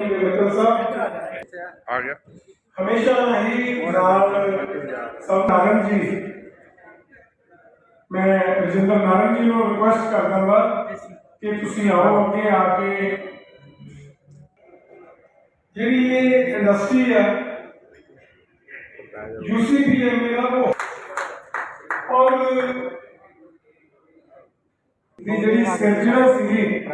ਮਿੱਤਰ ਸਾਹਿਬ ਆ ਗਿਆ ਹਮੇਸ਼ਾ ਹੀ ਨਾਲ ਸਭ ਨਾਰੰਗ ਜੀ ਮੈਂ ਰਜਿੰਦਰ ਨਾਰੰਗ ਜੀ ਨੂੰ ਰਿਕੁਐਸਟ ਕਰਦਾ ਹਾਂ ਕਿ ਤੁਸੀਂ ਆਓ ਅੱਗੇ ਆ ਕੇ ਜਿਹੜੀ ਇਹ ਇੰਡਸਟਰੀ ਹੈ ਯੂਸੀਪੀਐਮ ਦਾ ਉਹ ਔਰ ਦੀ ਜਿਹੜੀ ਸਰਜਣਾ ਸੀਗੀ,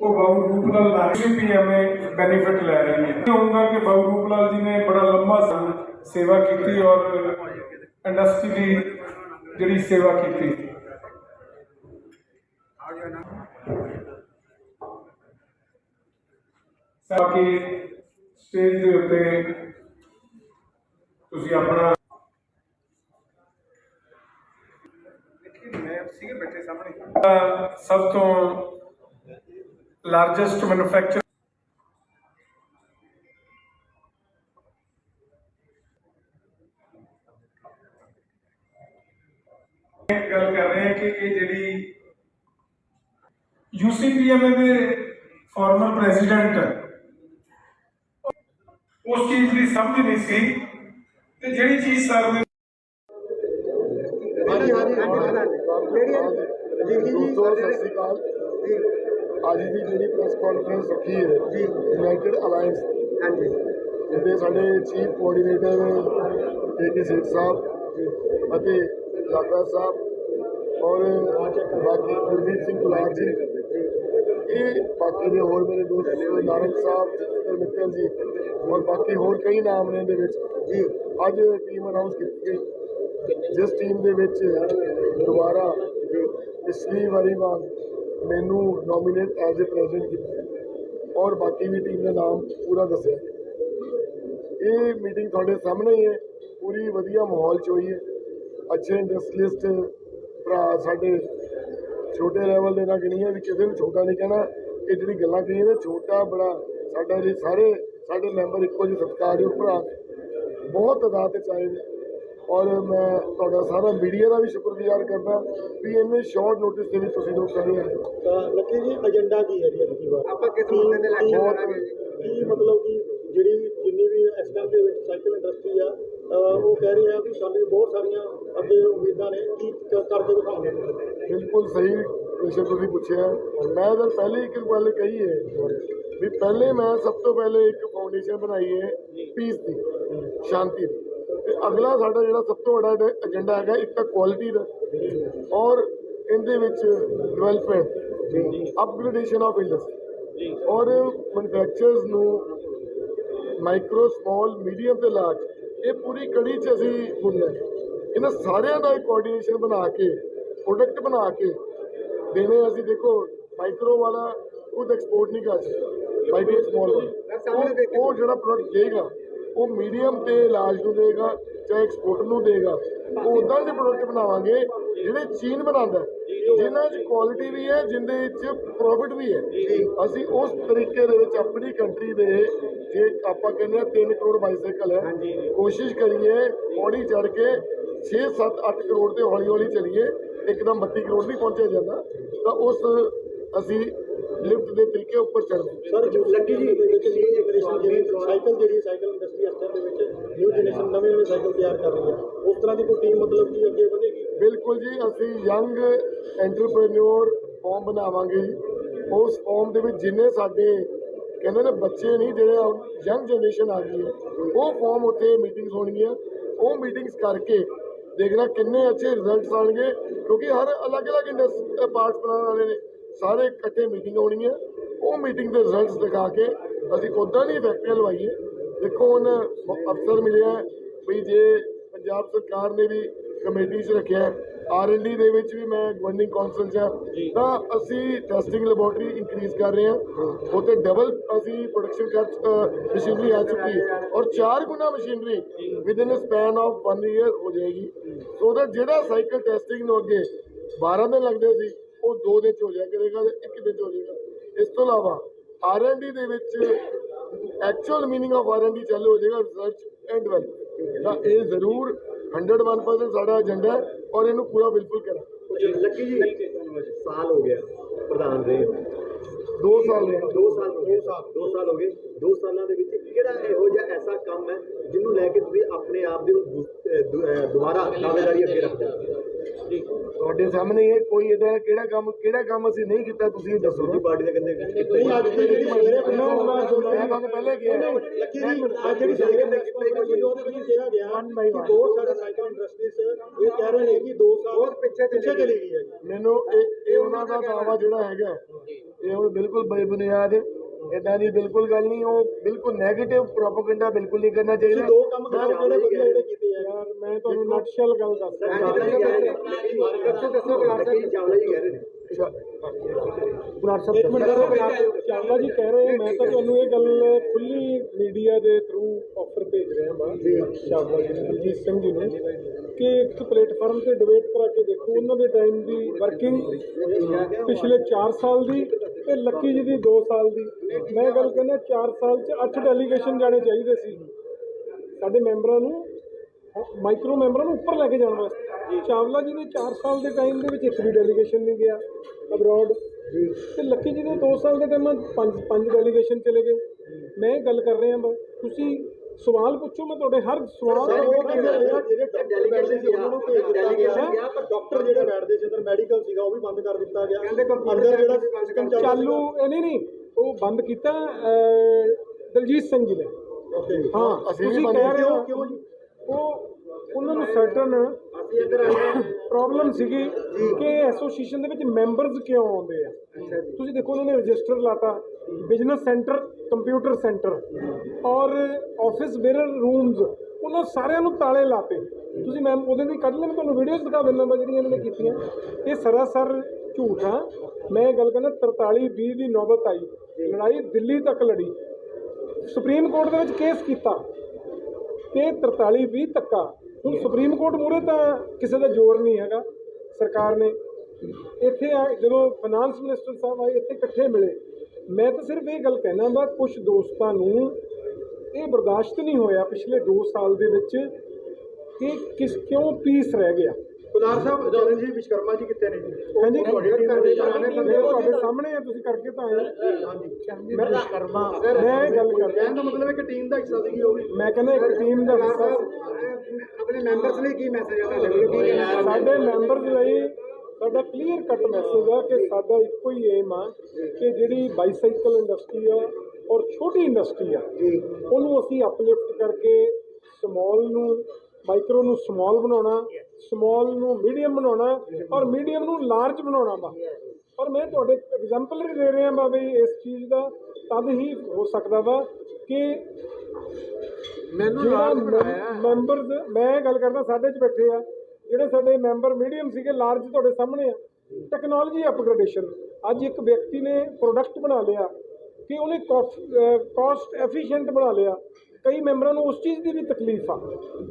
ਉਹ ਬਾਬੂ ਰੂਪਲਾਲ ਦਾ ਯੂਸੀਪੀਐਮ ਬੈਨੀਫਿਟ ਲੈ ਰਹੀ ਹੈ। ਕਹੂੰਗਾ ਕਿ ਬਾਬੂ ਰੂਪਲਾਲ ਜੀ ਨੇ ਬੜਾ ਲੰਮਾ ਸਮਾਂ ਸੇਵਾ ਕੀਤੀ ਔਰ ਇੰਡਸਟਰੀ ਦੀ ਜਿਹੜੀ ਸੇਵਾ ਕੀਤੀ। ਬਾਕੀ ਸਟੇਜ ਦੇ ਉੱਤੇ ਤੁਸੀਂ ਆਪਣਾ ਅਹ ਸਭ ਤੋਂ ਲਾਰਜੈਸਟ ਮੈਨੂਫੈਕਚਰ ਗੱਲ ਕਰ ਰਹੇ ਹਾਂ ਕਿ ਇਹ ਜਿਹੜੀ ਯੂਸੀਪੀਐਮ ਦੇ ਫਾਰਮਰ ਪ੍ਰੈਜ਼ੀਡੈਂਟ ਉਸ ਚੀਜ਼ ਦੀ ਸਮਝ ਨਹੀਂ ਸੀ ਤੇ ਜਿਹੜੀ ਚੀਜ਼ ਸਰ ਨੇ ਹਾਂਜੀ ਹਾਂਜੀ ਜੀ ਦੋਸਤੋ ਸਤਿ ਸ਼੍ਰੀ ਅਕਾਲ। ਅੱਜ ਦੀ ਜਿਹੜੀ ਪ੍ਰੈਸ ਕਾਨਫਰੰਸ ਰੱਖੀ ਹੈ ਜੀ। ਯੂਨਾਈਟਿਡ ਅਲਾਈਅੰਸ ਹਾਂਜੀ। ਜਿਹਦੇ ਸਾਡੇ ਚੀਫ ਕੋਆਰਡੀਨੇਟਰ ਕੇ ਕੇ ਸੇਠ ਸਾਹਿਬ ਅਤੇ ਜਾਗਰਾ ਸਾਹਿਬ ਔਰ ਬਾਕੀ ਗੁਰਦੀਪ ਸਿੰਘ ਕੁਲਾਰ ਜੀ। ਇਹ ਬਾਕੀ ਦੇ ਹੋਰ ਮੇਰੇ ਦੋਸਤ ਨਾਰੰਗ ਸਾਹਿਬ ਜਸਵਿੰਦਰ ਮਿੱਤਲ ਜੀ ਔਰ ਬਾਕੀ ਹੋਰ ਕਈ ਨਾਮ ਨੇ ਇਹਦੇ ਵਿੱਚ। ਜੀ। ਅੱਜ ਟੀਮ ਅਨਾਉਂਸ ਕੀਤੀ ਗਈ। ਜਿਸ ਟੀਮ ਦੇ ਵਿੱਚ ਦੁਬਾਰਾ ਪਿਛਲੀ ਵਾਰੀ ਵਾਂਗ ਮੈਨੂੰ ਨੋਮੀਨੇਟ ਐਜ਼ ਅ ਪ੍ਰੈਜ਼ੀਡੈਂਟ ਕੀਤਾ ਔਰ ਬਾਕੀ ਵੀ ਟੀਮ ਦਾ ਨਾਮ ਪੂਰਾ ਦੱਸਿਆ। ਇਹ ਮੀਟਿੰਗ ਤੁਹਾਡੇ ਸਾਹਮਣੇ ਹੀ ਹੈ, ਪੂਰੀ ਵਧੀਆ ਮਾਹੌਲ ਚ ਹੋਈ ਹੈ। ਅੱਛੇ ਇੰਡਸਟਰੀਲਿਸਟ ਭਰਾ ਸਾਡੇ ਛੋਟੇ ਲੈਵਲ ਦੇ ਨਾਲ ਗਿਣੀਆਂ ਵੀ ਕਿਸੇ ਨੂੰ ਛੋਟਾ ਨਹੀਂ ਕਹਿਣਾ, ਇਹ ਜਿਹੜੀ ਗੱਲਾਂ ਕਹੀਆਂ ਨੇ, ਛੋਟਾ ਬੜਾ ਸਾਡਾ ਜੀ, ਸਾਰੇ ਸਾਡੇ ਮੈਂਬਰ ਇੱਕੋ ਜਿਹੇ ਸਤਿਕਾਰਯੋਗ ਭਰਾ ਬਹੁਤ ਤਾਦਾਦ ਤੇ ਚਾਹੇ ਨੇ। ਔਰ ਮੈਂ ਤੁਹਾਡਾ ਸਾਰਾ ਮੀਡੀਆ ਦਾ ਵੀ ਸ਼ੁਕਰਗੁਜ਼ਾਰ ਕਰਦਾ ਵੀ ਇੰਨੇ ਸ਼ਾਰਟ ਨੋਟਿਸ ਦੇ ਵਿੱਚ ਤੁਸੀਂ ਲੋਕ ਕਰੇ ਆਏ ਹੋ। ਤਾਂ ਲੱਕੀ ਜੀ ਏਜੰਡਾ ਕੀ ਹੈ ਜੀ ਅਗਲੀ ਵਾਰ? ਆਪਾਂ ਕਿਸ ਮੁੱਦੇ ਤੇ ਇਲੈਕਸ਼ਨ ਬਹੁਤ- ਕਰਾਂਗੇ ਕੀ ਮਤਲਬ ਕਿ ਜਿਹੜੀ ਜਿੰਨੀ ਵੀ ਇਸ ਟਾਈਮ ਦੇ ਵਿੱਚ ਸਾਈਕਲ ਇੰਡਸਟਰੀ ਆ ਅਹ ਉਹ ਕਹਿ ਰਹੇ ਆ ਵੀ ਸਾਨੂੰ ਬਹੁਤ ਸਾਰੀਆਂ ਅੱਗੇ ਉਮੀਦਾਂ ਨੇ ਕੀ ਕ- ਕਰਕੇ ਦਿਖਾਉਂਗੇ ਬਿਲਕੁਲ ਸਹੀ ਵਿਸ਼ੇ ਤੁਸੀਂ ਪੁੱਛਿਆ। ਮੈਂ ਤਾਂ ਪਹਿਲੇ ਇੱਕ ਗੱਲ ਕਹੀ ਹੈ ਵੀ ਪਹਿਲੇ ਮੈਂ ਸਭ ਤੋਂ ਪਹਿਲੇ ਇੱਕ ਫਾਊਂਡੇਸ਼ਨ ਬਣਾਈ ਹੈ ਪੀਸ ਦੀ ਸ਼ਾਂਤੀ ਦੀ। ਤੇ ਅਗਲਾ ਸਾਡਾ ਜਿਹੜਾ ਸਭ ਤੋਂ ਵੱਡਾ ਏਜੰਡਾ ਹੈਗਾ ਇੱਕ ਤਾਂ ਕੁਆਲਿਟੀ ਦਾ ਔਰ ਇਹਦੇ ਵਿੱਚ ਡਿਵੈਲਪਮੈਂਟ ਅਪਗ੍ਰੇਡੇਸ਼ਨ ਆਫ ਇੰਡਸਟਰੀ ਔਰ ਮੈਨੂਫੈਕਚਰਰਸ ਨੂੰ ਮਾਈਕਰੋ ਸਮਾਲ ਮੀਡੀਅਮ ਤੇ ਲਾਰਜ ਇਹ ਪੂਰੀ ਕੜੀ ਚ ਅਸੀਂ ਬੁਣਨਾ ਹੈ। ਇਹਨਾਂ ਸਾਰਿਆਂ ਦਾ ਕੋਆਰਡੀਨੇਸ਼ਨ ਬਣਾ ਕੇ ਪ੍ਰੋਡਕਟ ਬਣਾ ਕੇ ਦੇਣੇ ਅਸੀਂ। ਦੇਖੋ ਮਾਈਕਰੋ ਵਾਲਾ ਖੁਦ ਐਕਸਪੋਰਟ ਨਹੀਂ ਕਰ ਸਕਦਾ ਮਾਈਕਰੋ ਸਮਾਲ ਵਾਲਾ। ਉਹ ਜਿਹੜਾ ਪ੍ਰੋਡਕਟ ਦੇਗਾ ਉਹ ਮੀਡੀਅਮ ਤੇ ਲਾਰਜ ਨੂੰ ਦੇਗਾ ਚਾਹੇ ਐਕਸਪੋਰਟ ਨੂੰ ਦੇਗਾ ਉਹ ਉਦਾਂ ਦੇ ਪ੍ਰੋਡਕਟ ਬਣਾਵਾਂਗੇ ਜਿਹੜੇ ਚੀਨ ਬਣਾਉਂਦਾ ਜਿਨ੍ਹਾਂ 'ਚ ਕੁਆਲਿਟੀ ਵੀ ਹੈ ਜਿੰਦੇ ਵਿੱਚ ਪ੍ਰੋਫਿਟ ਵੀ ਹੈ। ਅਸੀਂ ਉਸ ਤਰੀਕੇ ਦੇ ਵਿੱਚ ਆਪਣੀ ਕੰਟਰੀ ਦੇ ਜੇ ਆਪਾਂ ਕਹਿੰਦੇ ਆ 3 ਕਰੋੜ ਬਾਈਸਾਈਕਲ ਹੈ ਕੋਸ਼ਿਸ਼ ਕਰੀਏ ਪੌੜੀ ਚੜ ਕੇ 6 7 8 ਕਰੋੜ ਤੇ ਹੌਲੀ ਹੌਲੀ ਚਲੀਏ ਇੱਕਦਮ 32 ਕਰੋੜ ਨਹੀਂ ਪਹੁੰਚਿਆ ਜਾਂਦਾ ਤਾਂ ਉਸ ਅਸੀਂ ਲਿਫਟ ਦੇ ਤਰੀਕੇ ਉੱਪਰ ਚੜ੍ਹਦੇ ਸਰ ਜੋ ਲੱਕੀ ਜੀ ਇਹ ਜਿਹੜੀ ਸਾਈਕਲ ਜਿਹੜੀ ਸਾਈਕਲ ਇੰਡਸਟਰੀ ਟਾਈਮ ਦੇ ਵਿੱਚ ਨਿਊ ਜਨਰੇਸ਼ਨ ਨਵੇਂ ਨਵੇਂ ਸਾਈਕਲ ਤਿਆਰ ਕਰ ਰਹੀ ਆ। ਉਸ ਤਰ੍ਹਾਂ ਦੀ ਕੋਈ ਟੀਮ ਮਤਲਬ ਕਿ ਅੱਗੇ ਵਧੇਗੀ? ਬਿਲਕੁਲ ਜੀ ਅਸੀਂ ਯੰਗ ਐਂਟਰਪ੍ਰੈਨਿਓਰ ਫਾਰਮ ਬਣਾਵਾਂਗੇ ਜੀ। ਉਸ ਫਾਰਮ ਦੇ ਵਿੱਚ ਜਿੰਨੇ ਸਾਡੇ ਕਹਿੰਦੇ ਨੇ ਬੱਚੇ ਨਹੀਂ ਜਿਹੜੇ ਯੰਗ ਜਨਰੇਸ਼ਨ ਆ ਗਈ ਹੈ ਉਹ ਫਾਰਮ ਉੱਥੇ ਮੀਟਿੰਗਸ ਹੋਣਗੀਆਂ। ਉਹ ਮੀਟਿੰਗਸ ਕਰਕੇ ਦੇਖਣਾ ਕਿੰਨੇ ਅੱਛੇ ਰਿਜ਼ਲਟਸ ਆਣਗੇ ਕਿਉਂਕਿ ਹਰ ਅਲੱਗ-ਅਲੱਗ ਇੰਡਸਟਰੀ ਪਾਰਟਸ ਬਣਾਉਣ ਵਾਲੇ ਨੇ। ਸਾਰੇ ਇਕੱਠੇ ਮੀਟਿੰਗ ਹੋਣਗੀਆਂ ਉਹ ਮੀਟਿੰਗ ਦੇ ਰਿਜ਼ਲਟਸ ਦਿਖਾ ਕੇ ਅਸੀਂ ਉਦਾਂ ਦੀ ਫੈਕਟਰੀਆਂ ਲਵਾਈਏ। ਦੇਖੋ ਹੁਣ ਅਫਸਰ ਮਿਲਿਆ ਵੀ ਜੇ ਪੰਜਾਬ ਸਰਕਾਰ ਨੇ ਵੀ ਕਮੇਟੀ 'ਚ ਰੱਖਿਆ ਆਰ ਐਨ ਡੀ ਦੇ ਵਿੱਚ ਵੀ ਮੈਂ ਗਵਰਨਿੰਗ ਕੌਂਸਲ 'ਚ ਹਾਂ ਤਾਂ ਅਸੀਂ ਟੈਸਟਿੰਗ ਲੈਬੋਰਟਰੀ ਇੰਕਰੀਜ਼ ਕਰ ਰਹੇ ਹਾਂ। ਉੱਥੇ ਡਬਲ ਅਸੀਂ ਪ੍ਰੋਡਕਸ਼ਨ ਕਰ ਮਸ਼ੀਨਰੀ ਆ ਚੁੱਕੀ ਹੈ। ਔਰ ਚਾਰ ਗੁਣਾ machinery within span of 1 year ਹੋ ਜਾਏਗੀ। ਸੋ that ਜਿਹੜਾ ਸਾਈਕਲ ਟੈਸਟਿੰਗ ਨੂੰ ਅੱਗੇ 12 ਦਿਨ ਲੱਗਦੇ ਸੀ ਉਹ 2 ਦਿਨ 'ਚ ਹੋ ਜਾਇਆ ਕਰੇਗਾ ਤੇ 1 ਦਿਨ 'ਚ ਹੋ ਜਾਏਗਾ। ਇਸ ਤੋਂ ਇਲਾਵਾ ਆਰ ਐਨ ਡੀ ਦੇ ਵਿੱਚ actual meaning of R N D ਚਾਲੂ ਹੋ ਜਾਏਗਾ ਰਿਸਰਚ ਐਂਡ ਡਿਵੈਲਪਮੈਂਟ ਤਾਂ ਇਹ ਜ਼ਰੂਰ 101% ਸਾਡਾ ਏਜੰਡਾ ਹੈ ਔਰ ਇਹਨੂੰ ਪੂਰਾ ਬਿਲਕੁਲ ਕਰਾਂ ਲੱਕੀ ਜੀ ਸਾਲ ਹੋ ਗਿਆ ਪ੍ਰਧਾਨ ਰਹੇ 2 ਸਾਲ ਨੇ ਦੋ ਸਾਲ ਹੋ ਗਏ। ਦੋ ਸਾਲ ਹੋ ਗਏ। ਦੋ ਸਾਲਾਂ ਦੇ ਵਿੱਚ ਕਿਹੜਾ ਇਹੋ ਜਿਹਾ ਐਸਾ ਕੰਮ ਹੈ ਜਿਹਨੂੰ ਲੈ ਕੇ ਤੁਸੀਂ ਆਪਣੇ ਆਪ ਦੇ ਦੁ- ਦੁ- ਦੁਬਾਰਾ ਦਾਅਵੇਦਾਰੀ ਅੱਗੇ ਰੱਖਦੇ ਹੋ? ਤੁਹਾਡੇ ਸਾਹਮਣੇ ਇਹ ਕੋਈ ਇਹਦਾ ਕਿਹੜਾ ਕੰਮ ਕਿਹੜਾ ਕੰਮ ਅਸੀਂ ਨਹੀਂ ਕੀਤਾ ਤੁਸੀਂ ਦੱਸੋ। ਦੂਜੀ ਪਾਰਟੀ ਦੇ ਕਹਿੰਦੇ ਨਹੀਂ ਅੱਜ ਦੀ ਜਿਹੜੀ ਪਹਿਲਾਂ ਮੈਂ ਤੁਹਾਨੂੰ ਪਹਿਲੇ ਕਿਹਾ ਲੱਕੀ ਜੀ ਅੱਜ ਜਿਹੜੀ ਸਵੇਰੇ ਐਕਸਪੈਕਟ ਹੋਈ ਉਹਦੇ ਵਿੱਚ ਕਿਹਾ ਗਿਆ ਕਿ ਬਹੁਤ ਸਾਰੇ ਸਾਈਕਲ ਇੰਡਸਟਰੀਜ਼ ਇਹ ਕਹਿ ਰਹੇ ਨੇ ਕਿ 2 ਸਾਲ ਬਹੁਤ ਪਿੱਛੇ ਪਿੱਛੇ ਚਲੀ ਗਈ। ਹੈ ਜੀ। ਮੈਨੂੰ ਇਹ ਇਹ ਉਹਨਾਂ ਦਾ ਦਾਵਾ ਜਿਹੜਾ ਹੈਗਾ ਇਹ ਉਹ ਬਿਲਕੁਲ ਬੇਬੁਨਿਆਦ ਹੈ। ਇਦਾਂ ਦੀ ਬਿਲਕੁਲ ਗੱਲ ਨਹੀਂ ਉਹ ਬਿਲਕੁਲ 네ਗੇਟਿਵ ਪ੍ਰੋਪਗੈਂਡਾ ਬਿਲਕੁਲ ਨਹੀਂ ਕਰਨਾ ਚਾਹੀਦਾ। ਦੋ ਕੰਮ ਕਰ ਜਿਹੜੇ ਜਿਹੜੇ ਕੀਤੇ ਯਾਰ ਮੈਂ ਤੁਹਾਨੂੰ ਨਟਸ਼ਲ ਗੱਲ ਦੱਸ ਦੱਸੋ? ਦੱਸੋ ਚਾਵਲਾ ਜੀ ਕਹਿ ਰਹੇ ਨੇ। ਇੱਕ ਮਿੰਟ ਕਰੋ ਚਾਵਲਾ ਜੀ ਕਹਿ ਰਹੇ ਮੈਂ ਤਾਂ ਤੁਹਾਨੂੰ ਇਹ ਗੱਲ ਖੁੱਲੀ ਮੀਡੀਆ ਦੇ ਥਰੂ ਆਫਰ ਭੇਜ ਰਿਹਾ ਹਾਂ ਚਾਵਲਾ ਜੀ ਸਿੰਘ ਜੀ ਨੂੰ ਕਿ ਇੱਕ ਪਲੇਟਫਾਰਮ ਤੇ ਡਿਬੇਟ ਕਰਾ ਕੇ ਦੇਖੋ ਉਹਨਾਂ ਦੇ ਟਾਈਮ ਦੀ ਵਰਕਿੰਗ ਪਿਛਲੇ 4 ਸਾਲ ਦੀ ਤੇ ਲੱਕੀ ਜੀ ਦੀ 2 ਸਾਲ ਦੀ। ਮੈਂ ਗੱਲ ਕਹਿੰਦਾ 4 ਸਾਲ ਚ 8 ਡੈਲੀਗੇਸ਼ਨ ਜਾਣੇ ਚਾਹੀਦੇ ਸੀ। ਸਾਡੇ ਮੈਂਬਰਾਂ ਨੂੰ ਮਾਈਕਰੋ ਮੈਂਬਰਾਂ ਨੂੰ ਉੱਪਰ ਲੈ ਕੇ ਜਾਣ ਵਾਸਤੇ। ਚਾਵਲਾ ਜੀ ਨੇ 4 ਸਾਲ ਦੇ ਟਾਈਮ ਦੇ ਵਿੱਚ ਇੱਕ ਵੀ ਡੈਲੀਗੇਸ਼ਨ ਨਹੀਂ ਗਿਆ ਅਬਰੋਡ ਤੇ ਲੱਕੀ ਜੀ ਦੇ 2 ਸਾਲ ਦੇ ਟਾਈਮ ਪੰਜ ਪੰਜ ਡੈਲੀਗੇਸ਼ਨ ਚਲੇ ਗਏ। ਮੈਂ ਇਹ ਗੱਲ ਕਰ ਰਿਹਾ ਬਸ ਤੁਸੀਂ ਸਵਾਲ ਪੁੱਛੋ ਮੈਂ ਤੁਹਾਡੇ ਹਰ ਸਵਾਲ ਦਾ ਜਵਾਬ ਦੇਵਾਂਗਾ। ਜਿਹੜੇ ਬੈਠਦੇ ਸੀ ਉਹਨਾਂ ਨੂੰ ਭੇਜ ਦਿੱਤਾ ਗਿਆ ਪਰ ਡਾਕਟਰ ਜਿਹੜੇ ਬੈਠਦੇ ਸੀ ਅੰਦਰ ਮੈਡੀਕਲ ਸੀਗਾ ਉਹ ਵੀ ਬੰਦ ਕਰ ਦਿੱਤਾ ਗਿਆ। ਅੰਦਰ ਜਿਹੜਾ ਸਿਸਟਮ ਚੱਲ ਚਾਲੂ ਇਹ ਨਹੀਂ ਨਹੀਂ ਉਹ ਬੰਦ ਕੀਤਾ ਅਹ, ਦਲਜੀਤ ਸਿੰਘ ਜੀ ਨੇ। ਓਕੇ। ਹਾਂ ਅਸੀਂ ਵੀ ਤੁਸੀਂ ਬੰਦ ਕਹਿ ਰਹੇ ਹੋ? ਕਿਉਂ ਜੀ? ਉਹ ਉਹਨਾਂ ਨੂੰ ਸਰਟਨ ਅਸੀਂ ਇੱਧਰ ਆਏ ਪ੍ਰੋਬਲਮ ਸੀਗੀ ਕਿ ਐਸੋਸੀਏਸ਼ਨ ਦੇ ਵਿੱਚ ਮੈਂਬਰਸ ਕਿਉਂ ਆਉਂਦੇ ਆ? ਤੁਸੀਂ ਦੇਖੋ ਉਹਨਾਂ ਨੇ ਰਜਿਸਟਰ ਲਾਤਾ। ਬਿਜ਼ਨਸ ਸੈਂਟਰ ਕੰਪਿਊਟਰ ਸੈਂਟਰ ਔਰ ਆਫਿਸ ਬੇਰਰ ਰੂਮਸ ਉਹਨਾਂ ਸਾਰਿਆਂ ਨੂੰ ਤਾਲੇ ਲਾਤੇ ਤੁਸੀਂ ਮੈਮ ਉਹਦੇ ਦੀ ਕੱਢ ਲੈ ਮੈਂ ਤੁਹਾਨੂੰ ਵੀਡੀਓਜ਼ ਦਿਖਾ ਦਿੰਦਾ ਮੈਂ ਜਿਹੜੀਆਂ ਇਹਨਾਂ ਨੇ ਕੀਤੀਆਂ। ਇਹ ਸਰਾਸਰ ਝੂਠ ਆ। ਮੈਂ ਗੱਲ ਕਹਿੰਦਾ 43 20 ਦੀ ਨੌਬਤ ਆਈ। ਲੜਾਈ ਦਿੱਲੀ ਤੱਕ ਲੜੀ। ਸੁਪਰੀਮ ਕੋਰਟ ਦੇ ਵਿੱਚ ਕੇਸ ਕੀਤਾ। ਕਿ 43 20 ਤੱਕਾ ਹੁਣ ਸੁਪਰੀਮ ਕੋਰਟ ਮੂਹਰੇ ਤਾਂ ਕਿਸੇ ਦਾ ਜ਼ੋਰ ਨਹੀਂ ਹੈਗਾ। ਸਰਕਾਰ ਨੇ ਇੱਥੇ ਆ, ਜਦੋਂ ਫਾਈਨਾਂਸ ਮਿਨਿਸਟਰ ਸਾਹਿਬ ਆਏ, ਇੱਥੇ ਇਕੱਠੇ ਮਿਲੇ। ਮੈਂ ਤਾਂ ਸਿਰਫ ਇਹ ਗੱਲ ਕਹਿਣਾ ਬਾ ਕੁਝ ਦੋਸਤਾਂ ਨੂੰ ਇਹ ਬਰਦਾਸ਼ਤ ਨਹੀਂ ਹੋਇਆ ਪਿਛਲੇ 2 ਸਾਲ ਦੇ ਵਿੱਚ ਕਿ ਕਿਸ ਕਿਉਂ ਪੀਸ ਰਹਿ ਗਿਆ। ਕੁਲਾਰ ਸਾਹਿਬ ਚਰਨਜੀਤ ਵਿਸ਼ਕਰਮਾ ਜੀ ਕਿੱਥੇ ਨੇ? ਜੀ ਹਾਂਜੀ ਤੁਹਾਡੇ ਤੁਹਾਡੇ ਪੁਰਾਣੇ ਬੰਦੇ ਮੇਰੇ ਤੁਹਾਡੇ ਸਾਹਮਣੇ ਆ ਤੁਸੀਂ ਕਰਕੇ ਤਾਂ ਆਏ ਹਾਂਜੀ। ਮੈਂ ਵਿਸ਼ਕਰਮਾ ਮੈਂ ਗੱਲ ਕਰ ਰਿਹਾ ਮਤਲਬ ਹੈ ਕਿ ਟੀਮ ਦਾ ਹਿੱਸਾ ਸੀਗੀ ਉਹ ਵੀ। ਮੈਂ ਕਹਿੰਦਾ ਇੱਕ ਟੀਮ ਦਾ ਹਿੱਸਾ ਆਪਣੇ ਮੈਂਬਰਸ ਲਈ ਕੀ ਮੈਸੇਜ ਆ ਤੁਹਾਡੇ ਸਾਡੇ ਮੈਂਬਰਸ ਲਈ ਸਾਡਾ ਕਲੀਅਰ ਕੱਟ ਮੈਸੇਜ ਆ ਕਿ ਸਾਡਾ ਇੱਕੋ ਹੀ ਏਮ ਆ ਕਿ ਜਿਹੜੀ ਬਾਈਸਾਈਕਲ ਇੰਡਸਟਰੀ ਆ ਔਰ ਛੋਟੀ ਇੰਡਸਟਰੀ ਆ ਉਹਨੂੰ ਅਸੀਂ ਅਪਲਿਫਟ ਕਰਕੇ ਸਮਾਲ ਨੂੰ ਮਾਈਕਰੋ ਨੂੰ ਸਮਾਲ ਬਣਾਉਣਾ ਸਮਾਲ ਨੂੰ ਮੀਡੀਅਮ ਬਣਾਉਣਾ ਔਰ ਮੀਡੀਅਮ ਨੂੰ ਲਾਰਜ ਬਣਾਉਣਾ ਵਾ। ਔਰ ਮੈਂ ਤੁਹਾਡੇ ਐਗਜ਼ਾਮਪਲ ਵੀ ਦੇ ਰਿਹਾ ਵਾ ਵੀ ਇਸ ਚੀਜ਼ ਦਾ ਤਦ ਹੀ ਹੋ ਸਕਦਾ ਵਾ ਕਿ ਮੈਨੂੰ ਮੈਂਬਰਸ ਮੈਂ ਗੱਲ ਕਰਦਾ ਸਾਡੇ ਚ ਬੈਠੇ ਆ ਜਿਹੜੇ ਸਾਡੇ ਮੈਂਬਰ ਮੀਡੀਅਮ ਸੀਗੇ ਲਾਰਜ ਤੁਹਾਡੇ ਸਾਹਮਣੇ ਆ। ਟੈਕਨੋਲੋਜੀ ਅਪਗ੍ਰੇਡੇਸ਼ਨ ਅੱਜ ਇੱਕ ਵਿਅਕਤੀ ਨੇ ਪ੍ਰੋਡਕਟ ਬਣਾ ਲਿਆ, ਕਿ ਉਹਨੇ ਕਾਸਟ ਐਫੀਸ਼ੀਐਂਟ ਬਣਾ ਲਿਆ। ਕਈ ਮੈਂਬਰਾਂ ਨੂੰ ਉਸ ਚੀਜ਼ ਦੀ ਵੀ ਤਕਲੀਫ ਆ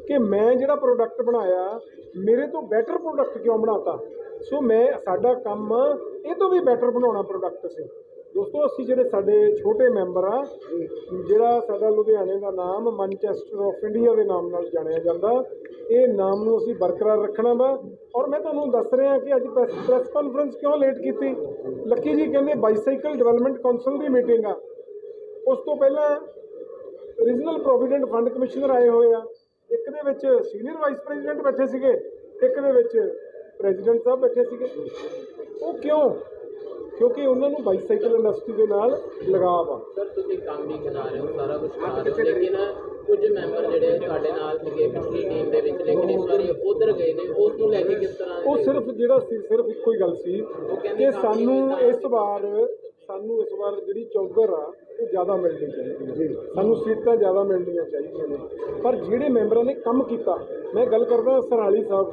ਕਿ ਮੈਂ ਜਿਹੜਾ ਪ੍ਰੋਡਕਟ ਬਣਾਇਆ, ਮੇਰੇ ਤੋਂ ਬੈਟਰ ਪ੍ਰੋਡਕਟ ਕਿਉਂ ਬਣਾਤਾ? ਸੋ ਮੈਂ, ਸਾਡਾ ਕੰਮ, ਇਹ ਤੋਂ ਵੀ ਬੈਟਰ ਬਣਾਉਣਾ ਪ੍ਰੋਡਕਟ ਸੀ। ਦੋਸਤੋ, ਅਸੀਂ ਜਿਹੜੇ ਸਾਡੇ ਛੋਟੇ ਮੈਂਬਰ ਆ, ਜਿਹੜਾ ਸਾਡਾ ਲੁਧਿਆਣੇ ਦਾ ਨਾਮ ਮੈਨਚੈਸਟਰ ਆਫ ਇੰਡੀਆ ਦੇ ਨਾਮ ਨਾਲ ਜਾਣਿਆ ਜਾਂਦਾ, ਇਹ ਨਾਮ ਨੂੰ ਅਸੀਂ ਬਰਕਰਾਰ ਰੱਖਣਾ ਵਾ। ਔਰ ਮੈਂ ਤੁਹਾਨੂੰ ਦੱਸ ਰਿਹਾ ਕਿ ਅੱਜ ਪ੍ਰੈਸ ਕਾਨਫਰੰਸ ਕਿਉਂ ਲੇਟ ਕੀਤੀ? ਲੱਕੀ ਜੀ ਕਹਿੰਦੇ ਬਾਈਸਾਈਕਲ ਡਿਵੈਲਪਮੈਂਟ ਕੌਂਸਲ ਦੀ ਮੀਟਿੰਗ ਆ। ਉਸ ਤੋਂ ਪਹਿਲਾਂ ਰੀਜਨਲ ਪ੍ਰੋਵੀਡੈਂਟ ਫੰਡ ਕਮਿਸ਼ਨਰ ਆਏ ਹੋਏ ਆ। ਇੱਕ ਦੇ ਵਿੱਚ ਸੀਨੀਅਰ ਵਾਈਸ ਪ੍ਰੈਜ਼ੀਡੈਂਟ ਬੈਠੇ ਸੀਗੇ, ਇੱਕ ਦੇ ਵਿੱਚ ਪ੍ਰੈਜ਼ੀਡੈਂਟ ਸਾਹਿਬ ਬੈਠੇ ਸੀਗੇ। ਉਹ ਕਿਉਂ? ਕਿਉਂਕਿ ਉਹਨਾਂ ਨੂੰ ਬਾਈਸਾਈਕਲ ਇੰਡਸਟਰੀ ਦੇ ਨਾਲ ਲਗਾਵ ਆ। ਸਰ ਤੁਸੀਂ ਕੰਮ ਵੀ ਕਰਾ ਰਹੇ ਹੋ ਸਾਰਾ ਕੁਝ ਕਰਾ ਰਹੇ ਹੋ ਲੇਕਿਨ ਕੁਝ ਮੈਂਬਰ ਜਿਹੜੇ ਤੁਹਾਡੇ ਨਾਲ ਸੀਗੇ ਪਿਛਲੀ ਟੀਮ ਦੇ ਵਿੱਚ ਲੇਕਿਨ ਇਸ ਵਾਰੀ ਉਧਰ ਗਏ ਨੇ ਉਸ ਨੂੰ ਲੈ ਕੇ ਕਿਸ ਤਰ੍ਹਾਂ ਉਹ ਸਿਰਫ ਜਿਹੜਾ ਸੀ ਸਿਰਫ ਇੱਕੋ ਹੀ ਗੱਲ ਸੀ ਕਿ ਸਾਨੂੰ ਇਸ ਵਾਰ ਸਾਨੂੰ ਇਸ ਵਾਰ ਜਿਹੜੀ ਚੌਧਰ ਆ ਉਹ ਜ਼ਿਆਦਾ ਮਿਲਣੀ ਚਾਹੀਦੀ ਹੈ। ਸਾਨੂੰ ਸੀਟਾਂ ਜ਼ਿਆਦਾ ਮਿਲਣੀਆਂ ਚਾਹੀਦੀਆਂ ਨੇ। ਪਰ ਜਿਹੜੇ ਮੈਂਬਰਾਂ ਨੇ ਕੰਮ ਕੀਤਾ ਮੈਂ ਗੱਲ ਕਰਦਾ ਸਰਾਲੀ ਸਾਹਿਬ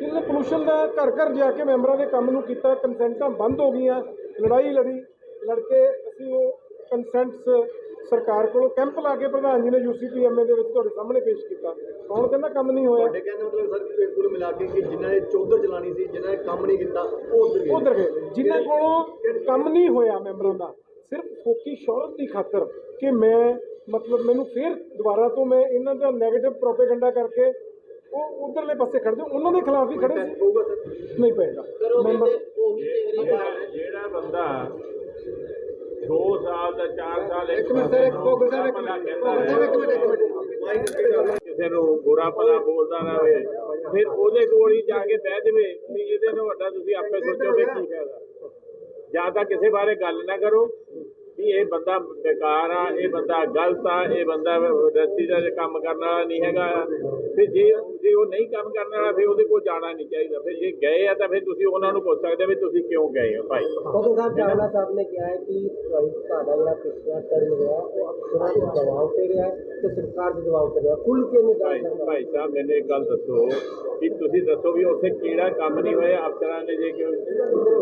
ਜਿਹਨੇ ਪੋਲੂਸ਼ਨ ਦਾ ਘਰ ਘਰ ਜਾ ਕੇ ਮੈਂਬਰਾਂ ਦੇ ਕੰਮ ਨੂੰ ਕੀਤਾ ਕੰਸੈਂਟਾਂ ਬੰਦ ਹੋ ਗਈਆਂ ਲੜਾਈ ਲੜੀ। ਲੜ ਕੇ ਅਸੀਂ ਉਹ ਕੰਸੈਂਟਸ ਸਰਕਾਰ ਕੋਲੋਂ ਕੈਂਪ ਲਾ ਕੇ ਪ੍ਰਧਾਨ ਜੀ ਨੇ ਯੂਸੀਪੀਐਮਏ ਦੇ ਵਿੱਚ ਤੁਹਾਡੇ ਸਾਹਮਣੇ ਪੇਸ਼ ਕੀਤਾ। ਕੌਣ ਕਹਿੰਦਾ ਕੰਮ ਨਹੀਂ ਹੋਇਆ? ਤੁਹਾਡੇ ਕਹਿਣ ਦਾ ਮਤਲਬ ਸਰ ਕਿ ਕੁੱਲ ਮਿਲਾ ਕੇ ਕਿ ਜਿਨ੍ਹਾਂ ਨੇ ਚੌਧਰ ਚਲਾਣੀ ਸੀ ਜਿਨ੍ਹਾਂ ਨੇ ਕੰਮ ਨਹੀਂ ਕੀਤਾ ਉਹ ਉਧਰ ਗਏ। ਉਧਰ ਗਏ। ਜਿਨ੍ਹਾਂ ਕੋਲੋਂ ਕੰਮ ਨਹੀਂ ਹੋਇਆ ਮੈਂਬਰਾਂ ਦਾ ਸਿਰਫ ਫੋਕੀ ਸ਼ੌਹਰਤ ਦੀ ਖਾਤਰ ਕਿ ਮੈਂ ਮਤਲਬ ਮੈਨੂੰ ਫੇਰ ਦੁਬਾਰਾ ਤੋਂ ਮੈਂ ਇਹਨਾਂ ਦਾ 네ਗੇਟਿਵ ਪ੍ਰੋਪੇਗੈਂਡਾ ਕਰਕੇ ਉਹ ਉਧਰਲੇ ਪਾਸੇ ਖੜਦੇ ਉਹਨਾਂ ਦੇ ਖਿਲਾਫ ਹੀ ਖੜੇ ਸੀ। ਨਹੀਂ ਪਏਗਾ। ਮੈਂਬਰ ਜਿਹੜਾ ਬੰਦਾ 2 ਸਾਲ ਦਾ 4 ਸਾਲ ਇੱਕ ਮਿੰਟ ਸਰ, ਇੱਕ ਸਾਹਿਬ, ਇੱਕ ਮਿੰਟ, ਇੱਕ ਮਿੰਟ, ਇੱਕ ਮਿੰਟ। ਕਿਸੇ ਨੂੰ ਬੁਰਾ ਭਲਾ ਬੋਲਦਾ ਨਾ ਹੋਵੇ। ਫਿਰ ਉਹਦੇ ਕੋਲ ਹੀ ਜਾ ਕੇ ਬਹਿ ਜਾਵੇ ਵੀ ਇਹਦੇ ਤੋਂ ਵੱਡਾ ਤੁਸੀਂ ਆਪੇ ਸੋਚੋ ਵੀ ਕੀ ਫਾਇਦਾ। ਜਾਂ ਤਾਂ ਕਿਸੇ ਬਾਰੇ ਗੱਲ ਨਾ ਕਰੋ ਵੀ ਇਹ ਬੰਦਾ ਬੇਕਾਰ ਆ ਇਹ ਬੰਦਾ ਗਲਤ ਆ ਇਹ ਬੰਦਾ ਰੱਸੀ ਦਾ ਕੰਮ ਕਰਨ ਵਾਲਾ ਨਹੀਂ ਹੈਗਾ। ਫਿਰ ਜੇ ਜੇ ਉਹ ਨਹੀਂ ਕੰਮ ਕਰਨ ਵਾਲਾ ਫਿਰ ਉਹਦੇ ਕੋਲ ਜਾਣਾ ਨਹੀਂ ਚਾਹੀਦਾ। ਫਿਰ ਜੇ ਗਏ ਆ ਤਾਂ ਫਿਰ ਤੁਸੀਂ ਉਹਨਾਂ ਨੂੰ ਪੁੱਛ ਸਕਦੇ ਵੀ ਤੁਸੀਂ ਕਿਉਂ ਗਏ ਹੋ ਭਾਈ। ਖੋਖਰ ਸਾਹਿਬ ਚਾਵਲਾ ਸਾਹਿਬ ਨੇ ਕਿਹਾ ਹੈ ਕਿ ਤੁਹਾਡਾ ਜਿਹੜਾ ਪਿਛਲਾ ਟਰਮ ਰਿਹਾ ਉਹ ਅਫਸਰਾਂ ਦੇ ਦਬਾਅ ਤੇ ਰਿਹਾ ਹੈ ਤੇ ਸਰਕਾਰ ਦੇ ਦਬਾਅ ਤੇ ਰਿਹਾ। ਖੁੱਲ ਕੇ ਨਹੀਂ ਭਾਈ ਸਾਹਿਬ ਮੈਨੂੰ ਇੱਕ ਗੱਲ ਦੱਸੋ। ਕਿ ਤੁਸੀਂ ਦੱਸੋ ਵੀ ਉੱਥੇ ਕਿਹੜਾ ਕੰਮ ਨਹੀਂ ਹੋਇਆ? ਅਫਸਰਾਂ ਨੇ ਜੇ ਕਿ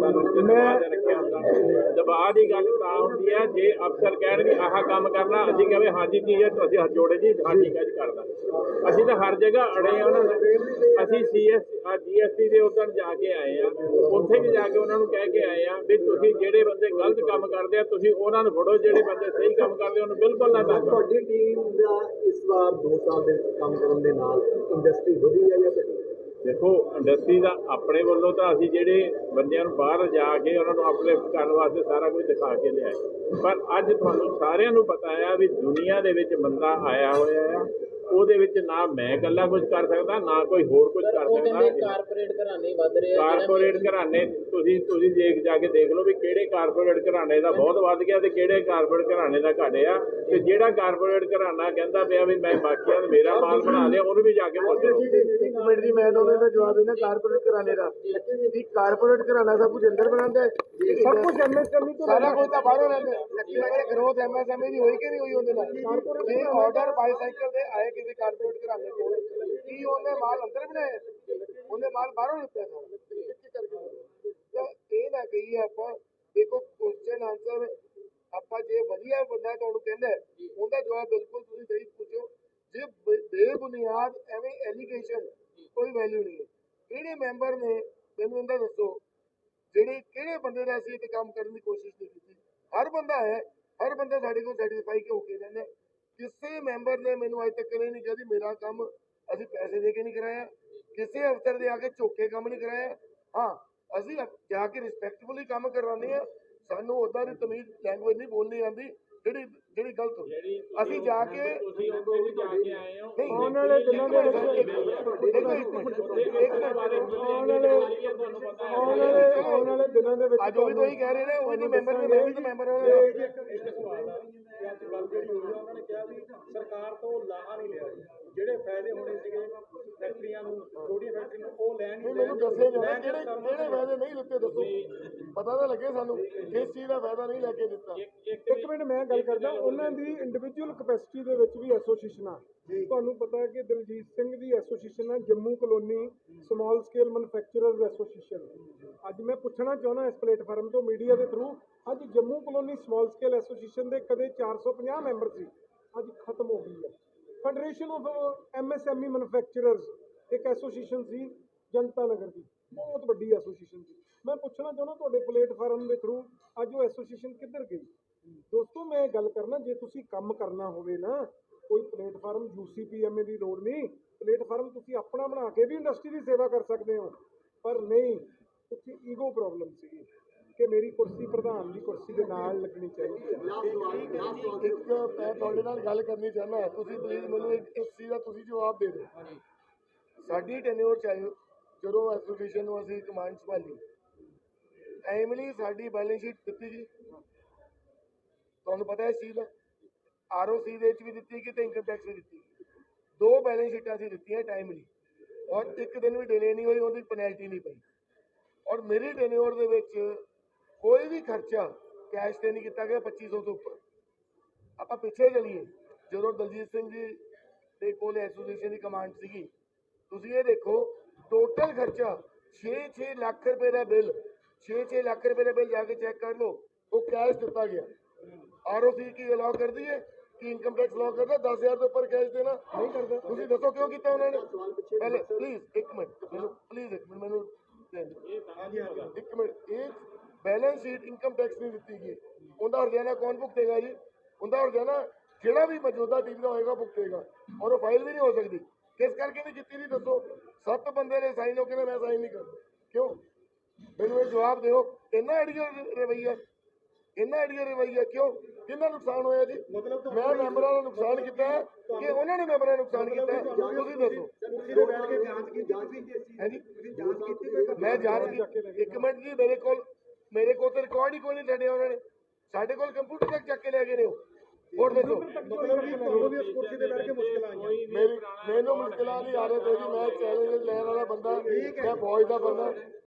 ਸਾਨੂੰ ਦਬਾਅ ਤੇ ਰੱਖਿਆ ਹੁੰਦਾ। ਦਬਾਅ ਦੀ ਗੱਲ ਤਾਂ ਹੁੰਦੀ ਹੈ ਜੇ ਅਫਸਰ ਕਹਿਣ ਵੀ ਆਹ ਕੰਮ ਕਰਨਾ ਅਸੀਂ ਕਹਵੇ ਹਾਂਜੀ ਜੀ ਹੈ ਤਾਂ ਅਸੀਂ ਹੱਥ ਜੋੜੇ ਜੀ। ਹਾਂ ਠੀਕ ਹੈ ਜੀ ਕਰਦਾ। ਅਸੀਂ ਤਾਂ ਹਰ ਜਗ੍ਹਾ ਅੜੇ ਆ ਉਹਨਾਂ ਨਾਲ ਅਸੀਂ ਸੀਐਸ ਜੀਐਸਟੀ ਦੇ ਉਦੋਂ ਜਾ ਕੇ ਆਏ ਆ ਉੱਥੇ ਵੀ ਜਾ ਕੇ ਉਹਨਾਂ ਨੂੰ ਕਹਿ ਕੇ ਆਏ ਆ ਵੀ ਤੁਸੀਂ ਜਿਹੜੇ ਬੰਦੇ ਗਲਤ ਕੰਮ ਕਰਦੇ ਆ ਤੁਸੀਂ ਉਹਨਾਂ ਨੂੰ ਫੜੋ ਜਿਹੜੇ ਬੰਦੇ ਸਹੀ ਕੰਮ ਕਰਦੇ ਉਹਨੂੰ ਬਿਲਕੁਲ ਨਾ ਕਰੋ ਤੁਹਾਡੀ ਟੀਮ ਦਾ ਇਸ ਵਾਰ 2 ਸਾਲ ਦੇ ਕੰਮ ਕਰਨ ਦੇ ਨਾਲ ਇੰਡਸਟਰੀ ਵਧੀ ਹੈ ਜਾਂ ਘਟੀ ਦੇਖੋ ਇੰਡਸਟਰੀ ਦਾ ਆਪਣੇ ਵੱਲੋਂ ਤਾਂ ਅਸੀਂ ਜਿਹੜੇ ਬੰਦਿਆਂ ਨੂੰ ਬਾਹਰ ਜਾ ਕੇ ਉਹਨਾਂ ਨੂੰ ਅਪਲਿਫਟ ਕਰਨ ਵਾਸਤੇ ਸਾਰਾ ਕੁਝ ਦਿਖਾ ਕੇ ਲਿਆਏ। ਪਰ ਅੱਜ ਤੁਹਾਨੂੰ ਸਾਰਿਆਂ ਨੂੰ ਪਤਾ ਆ ਵੀ ਦੁਨੀਆ ਦੇ ਵਿੱਚ ਬੰਦਾ ਆਇਆ ਹੋਇਆ ਆ ਉਹਦੇ ਵਿੱਚ ਨਾ ਮੈਂ ਇਕੱਲਾ ਕੁਝ ਕਰ ਸਕਦਾ ਨਾ ਕੋਈ ਹੋਰ ਕੁਝ ਕਰ ਉਹ ਕਹਿੰਦੇ ਸਕਦਾ ਕਾਰਪੋਰੇਟ ਘਰਾਣੇ ਵੱਧ ਰਹੇ ਆ ਜਿਹੜਾ ਕਾਰਪੋਰੇਟ ਘਰਾਣੇ ਤੁਸੀਂ ਤੁਸੀਂ ਦੇਖ ਜਾ ਕੇ ਦੇਖ ਲਓ ਵੀ ਕਿਹੜੇ ਕਾਰਪੋਰੇਟ ਘਰਾਣੇ ਦਾ ਬਹੁਤ ਵੱਧ ਗਿਆ ਤੇ ਕਿਹੜੇ ਕਾਰਪੋਰੇਟ ਘਰਾਣੇ ਦਾ ਘਟਿਆ ਤੇ ਜਿਹੜਾ ਕਾਰਪੋਰੇਟ ਘਰਾਣਾ ਕਹਿੰਦਾ ਪਿਆ ਵੀ ਮੈਂ ਬਾਕੀਆਂ ਨੂੰ ਮੇਰਾ ਮਾਲ ਬਣਾ ਲਿਆ ਉਹਨੂੰ ਵੀ ਜਾ ਕੇ ਪੁੱਛ ਲਓ ਇੱਕ ਮਿੰਟ ਦੀ ਮੈਂ ਤੁਹਾਨੂੰ ਇਹਦਾ ਜਵਾਬ ਦੇਣਾ ਕਾਰਪੋਰੇਟ ਘਰਾਣੇ ਦਾ। ਵੀ ਕਾਰਪੋਰੇਟ ਘਰਾਣਾ ਸਭ ਕੁਝ ਅੰਦਰ ਬਣਾਉਂਦਾ ਹੈ? ਸਭ ਕੁਝ ਐਮਐਸਐਮਈ ਤੋਂ ਸਾਰਾ ਕੁਝ ਤਾਂ ਬਾਹਰੋਂ ਲੈਂਦੇ। ਲੱਕੀ ਨਗਰ ਗਰੋਥ ਐਮਐਸਐਮਈ ਦੀ ਹੋਈ ਕਿ ਨਹੀਂ ਹੋਈ ਉਹਦੇ ਨਾਲ? ਜੇ ਆਰਡਰ ਬਾਈਸਾਈਕਲ ਦੇ ਆਏ ਕਿਸੇ ਕਾਰਪੋਰੇਟ ਘਰਾਣੇ ਕੋਲ ਕੀ ਉਹਨੇ ਮਾਲ ਅੰਦਰ ਬਣਾਇਆ ਉਹਨੇ ਮਾਲ ਬਾਹਰੋਂ ਲਿੱਤਾ ਸਾਰਾ। ਇਹ ਨਾ ਕਹੀਏ ਆਪਾਂ, ਦੇਖੋ ਕੁਐਸਚਨ ਆਨਸਰ ਆਪਾਂ ਜੇ ਵਧੀਆ ਬੰਦਾ ਤੁਹਾਨੂੰ ਕਹਿੰਦਾ ਉਹਦਾ ਜਵਾਬ ਬਿਲਕੁਲ ਤੁਸੀਂ ਸਹੀ ਪੁੱਛੋ। ਜੇ ਬੇਬੁਨਿਆਦ ਐਵੇਂ ਐਲੀਗੇਸ਼ਨ ਕੋਈ ਵੈਲਿਊ ਨਹੀਂ ਹੈ। ਕਿਹੜੇ ਮੈਂਬਰ ਨੇ, ਮੈਨੂੰ ਇਹਦਾ ਦੱਸੋ, ਜਿਹੜੇ ਕਿਹੜੇ ਬੰਦੇ ਦਾ ਅਸੀਂ ਇੱਥੇ ਕੰਮ ਕਰਨ ਦੀ ਕੋਸ਼ਿਸ਼ ਨਹੀਂ ਕੀਤੀ? ਹਰ ਬੰਦਾ ਹੈ, ਹਰ ਬੰਦਾ ਸਾਡੇ ਕੋਲ ਸੈਟੀਸਫਾਈ ਹੋ ਕੇ ਜਾਂਦਾ ਕਿਸੇ ਮੈਂਬਰ ਨੇ ਮੈਨੂੰ ਅੱਜ ਤੱਕ ਨਹੀਂ ਕਿਹਾ ਵੀ ਮੇਰਾ ਕੰਮ ਅਸੀਂ ਪੈਸੇ ਦੇ ਕੇ ਨਹੀਂ ਕਰਾਇਆ। ਕਿਸੇ ਅਫਸਰ ਦੇ ਆ ਕੇ ਝੋਕੇ ਕੰਮ ਨਹੀਂ ਕਰਾਇਆ। ਹਾਂ ਅਸੀਂ ਜਾ ਕੇ ਰਿਸਪੈਕਟਫੁਲੀ ਕੰਮ ਕਰਵਾਉਂਦੇ ਆ ਸਾਨੂੰ ਉਦਾਂ ਦੀ ਤਮੀਜ਼ ਲੈਂਗੁਏਜ ਨਹੀਂ ਬੋਲਣੀ ਆਉਂਦੀ ਜਿਹੜੀ ਜਿਹੜੀ ਗਲਤ ਹੁੰਦੀ ਅਸੀਂ ਜਾ ਕੇ ਤੁਸੀਂ ਉੱਥੇ ਵੀ ਜਾ ਕੇ ਆਏ ਹੋ ਨਹੀਂ ਆਉਣ ਵਾਲੇ ਦਿਨਾਂ ਦੇ ਵਿੱਚ ਆਉਣ ਵਾਲੇ ਆਉਣ ਵਾਲੇ ਦਿਨਾਂ ਦੇ ਵਿੱਚ ਅੱਜ ਉਹ ਵੀ ਤਾਂ ਉਹੀ ਕਹਿ ਰਹੇ ਨੇ ਉਹ ਵੀ ਮੈਂਬਰ ਨੇ ਮੈਂ ਵੀ ਤਾਂ ਮੈਂਬਰ ਹਾਂ ਉਹਨਾਂ ਦਾ। ਇੱਕ ਸਵਾਲ ਆ ਕਿ ਅੱਜ ਗੱਲ ਜਿਹੜੀ ਹੋਈ ਆ ਉਹਨਾਂ ਨੇ ਕਿਹਾ ਵੀ ਸਰਕਾਰ ਤੋਂ ਲਾਹਾ ਨਹੀਂ ਲਿਆ। ਜਿਹੜੇ ਫਾਇਦੇ ਹੋਣੇ ਸੀਗੇ ਫੈਕਟਰੀਆਂ ਨੂੰ ਛੋਟੀਆਂ ਫੈਕਟਰੀਆਂ ਨੂੰ ਉਹ ਲੈਣ ਨਹੀਂ ਮੈਨੂੰ ਦੱਸੇ ਜਾਣਾ ਕਿਹੜੇ ਕਿਹੜੇ ਫਾਇਦੇ ਨਹੀਂ ਦਿੱਤੇ ਦੱਸੋ। ਪਤਾ ਤਾਂ ਲੱਗੇ ਸਾਨੂੰ ਚੀਜ਼ ਦਾ ਫਾਇਦਾ ਨਹੀਂ ਲੈ ਕੇ ਦਿੱਤਾ। ਇੱਕ ਮਿੰਟ ਮੈਂ ਗੱਲ ਕਰਦਾ ਉਹਨਾਂ ਦੀ ਇੰਡੀਵਿਜੂਅਲ ਕਪੈਸਿਟੀ ਦੇ ਵਿੱਚ ਵੀ ਐਸੋਸੀਏਸ਼ਨ ਆ। ਤੁਹਾਨੂੰ ਪਤਾ ਹੈ ਕਿ ਦਲਜੀਤ ਸਿੰਘ ਦੀ ਐਸੋਸੀਏਸ਼ਨ ਹੈ Jammu colony small scale manufacturers association ਅੱਜ ਮੈਂ ਪੁੱਛਣਾ ਚਾਹੁੰਦਾ ਇਸ ਪਲੇਟਫਾਰਮ ਤੋਂ ਮੀਡੀਆ ਦੇ ਥਰੂ ਅੱਜ Jammu colony small scale association ਦੇ ਕਦੇ 450 ਮੈਂਬਰ ਸੀ। ਅੱਜ ਖਤਮ ਹੋ ਗਈ ਹੈ ਫੈਡਰੇਸ਼ਨ ਆਫ ਐਮਐਸਐਮਈ ਮੈਨੂਫੈਕਚਰਰਸ ਇੱਕ ਐਸੋਸੀਏਸ਼ਨ ਸੀ ਜਨਤਾ ਨਗਰ ਦੀ ਬਹੁਤ ਵੱਡੀ ਐਸੋਸੀਏਸ਼ਨ ਸੀ ਮੈਂ ਪੁੱਛਣਾ ਚਾਹੁੰਦਾ ਤੁਹਾਡੇ ਪਲੇਟਫਾਰਮ ਦੇ ਥਰੂ ਅੱਜ ਉਹ ਐਸੋਸੀਏਸ਼ਨ ਕਿੱਧਰ ਗਈ ਦੋਸਤੋ ਮੈਂ ਇਹ ਗੱਲ ਕਰਨਾ ਜੇ ਤੁਸੀਂ ਕੰਮ ਕਰਨਾ ਹੋਵੇ ਨਾ ਕੋਈ ਪਲੇਟਫਾਰਮ ਯੂਸੀਪੀਐਮਏ ਦੀ ਲੋੜ ਨਹੀਂ ਪਲੇਟਫਾਰਮ ਤੁਸੀਂ ਆਪਣਾ ਬਣਾ ਕੇ ਵੀ ਇੰਡਸਟਰੀ ਦੀ ਸੇਵਾ ਕਰ ਸਕਦੇ ਹੋ ਪਰ ਨਹੀਂ ਉੱਥੇ ਈਗੋ ਪ੍ਰੋਬਲਮ ਸੀਗੀ ਕਿ ਮੇਰੀ ਕੁਰਸੀ ਪ੍ਰਧਾਨ ਦੀ ਕੁਰਸੀ ਦੇ ਨਾਲ ਲੱਗਣੀ ਚਾਹੀਦੀ ਹੈ। ਇੱਕ ਮੈਂ ਤੁਹਾਡੇ ਨਾਲ ਗੱਲ ਕਰਨੀ ਚਾਹੁੰਦਾ ਤੁਸੀਂ ਪਲੀਜ਼ ਮੈਨੂੰ ਇੱਕ ਇਸ ਚੀਜ਼ ਦਾ ਤੁਸੀਂ ਜਵਾਬ ਦੇ ਦਿਓ। ਸਾਡੀ ਟੈਨਿਓਰ ਚਾਹੇ ਜਦੋਂ ਐਸੋਸੀਏਸ਼ਨ ਨੂੰ ਅਸੀਂ ਕਮਾਂਡ ਸੰਭਾਲੀ ਟਾਈਮਲੀ ਸਾਡੀ ਬੈਲੈਂਸ ਸ਼ੀਟ ਦਿੱਤੀ ਜੀ। ਤੁਹਾਨੂੰ ਪਤਾ ਹੈ ਦਾ? ਆਰਓਸੀ ਦੇ ਵਿੱਚ ਵੀ ਦਿੱਤੀ ਕਿ ਤੇ ਇਨਕਮ ਟੈਕਸ ਵੀ ਦਿੱਤੀ? ਦੋ ਬੈਲੈਂਸ ਸ਼ੀਟਾਂ ਅਸੀਂ ਦਿੱਤੀਆਂ ਟਾਈਮਲੀ ਔਰ ਇੱਕ ਦਿਨ ਵੀ ਡਿਲੇ ਨਹੀਂ ਹੋਈ ਉਹਦੀ ਪੈਨਲਟੀ ਨਹੀਂ ਪਈ। ਔਰ ਮੇਰੀ ਟੈਨਿਓਰ ਦੇ ਵਿੱਚ ਕੋਈ ਵੀ ਖਰਚਾ ਕੈਸ਼ ਤੇ ਨਹੀਂ ਕੀਤਾ ਗਿਆ 2500 ਤੋਂ ਉੱਪਰ। ਆਪਾਂ ਪਿੱਛੇ ਚਲੀਏ। ਜਦੋਂ ਦਲਜੀਤ ਸਿੰਘ ਜੀ ਦੇ ਕੋਲ ਐਸੋਸੀਏਸ਼ਨ ਦੀ ਕਮਾਂਡ ਸੀਗੀ, ਤੁਸੀਂ ਇਹ ਦੇਖੋ ਟੋਟਲ ਖਰਚਾ 6-6 ਲੱਖ ਰੁਪਏ ਦਾ ਬਿੱਲ 6-6 ਲੱਖ ਰੁਪਏ ਦਾ ਬਿੱਲ ਜਾ ਕੇ ਚੈੱਕ ਕਰ ਲਓ, ਉਹ ਕੈਸ਼ ਦਿੱਤਾ ਗਿਆ। ਆਰਓਸੀ ਕੀ ਅਲਾਉ ਕਰਦੀ ਹੈ ਕਿ ਇਨਕਮ ਟੈਕਸ ਅਲਾਉ ਕਰਦਾ? 10000 ਤੋਂ ਉੱਪਰ ਕੈਸ਼ ਦੇਣਾ? ਨਹੀਂ ਕਰਦਾ। ਤੁਸੀਂ ਦੱਸੋ ਕਿਉਂ ਕੀਤਾ ਉਹਨਾਂ ਨੇ? ਪਹਿਲੇ ਪਲੀਜ਼ ਇੱਕ ਮਿੰਟ, ਮੈਨੂੰ ਪਲੀਜ਼ ਇੱਕ ਮਿੰਟ, ਮੈਨੂੰ ਇੱਕ ਮਿੰਟ, ਇਹ ਬੈਲੈਂਸ ਸ਼ੀਟ ਇਨਕਮ ਟੈਕਸ ਨਹੀਂ ਦਿੱਤੀ ਗਈ। ਉਹਦਾ ਹਰਜਾਨਾ ਕੌਣ ਭੁਗਤੇਗਾ ਜੀ? ਉਹਦਾ ਹਰਜਾਨਾ ਜਿਹੜਾ ਵੀ ਮੌਜੂਦਾ ਟੀਮ ਦਾ ਹੋਏਗਾ ਭੁਗਤੇਗਾ। ਔਰ ਉਹ ਫਾਈਲ ਵੀ ਨਹੀਂ ਹੋ ਸਕਦੀ। ਕਿਸ ਕਰਕੇ ਨਹੀਂ ਕੀਤੀ ਨਹੀਂ ਦੱਸੋ? ਸੱਤ ਬੰਦੇ ਨੇ ਸਾਈਨ ਹੋ ਕੇ ਮੈਂ ਸਾਈਨ ਨਹੀਂ ਕਰਦਾ। ਕਿਉਂ? ਮੈਨੂੰ ਇਹ ਜਵਾਬ ਦਿਓ। ਇੰਨਾ ਅੜੀਆ ਰਵਈਆ। ਇੰਨਾ ਅੜੀਆ ਰਵਈਆ ਕਿਉਂ? ਕਿੰਨਾ ਨੁਕਸਾਨ ਹੋਇਆ ਜੀ? ਮੈਂ ਮੈਂਬਰਾਂ ਦਾ ਨੁਕਸਾਨ ਕੀਤਾ ਹੈ ਕਿ ਉਹਨਾਂ ਨੇ ਮੈਂਬਰਾਂ ਦਾ ਨੁਕਸਾਨ ਕੀਤਾ ਹੈ? ਤੁਸੀਂ ਦੱਸੋ। ਕੇ ਜਾਂਚ ਕੀਤੀ ਮੈਂ ਇੱਕ ਮਿੰਟ ਜੀ ਮੇਰੇ ਕੋਲ ਮੇਰੇ ਕੋਲ ਤਾਂ ਰਿਕਾਰਡ ਹੀ ਕੋਈ ਨਹੀਂ ਛੱਡਿਆ ਉਹਨਾਂ ਨੇ। ਸਾਡੇ ਕੋਲ ਕੰਪਿਊਟਰ ਤੱਕ ਚੱਕ ਕੇ ਲੈ ਗਏ ਨੇ ਉਹ। ਹੋਰ ਦੱਸੋ। ਮਤਲਬ ਕਿ ਤੁਹਾਨੂੰ ਵੀ ਇਸ ਕੁਰਸੀ ਤੇ ਬੈਠ ਕੇ ਮੁਸ਼ਕਲਾਂ ਆਈਆਂ ਮੇਰੀ ਮੈਨੂੰ ਮੁਸ਼ਕਿਲਾਂ ਦੀ ਆਦਤ ਹੈ ਜੀ ਮੈਂ ਚੈਲੰਜ ਲੈਣ ਵਾਲਾ ਬੰਦਾ ਮੈਂ ਫੌਜ ਦਾ ਬੰਦਾ।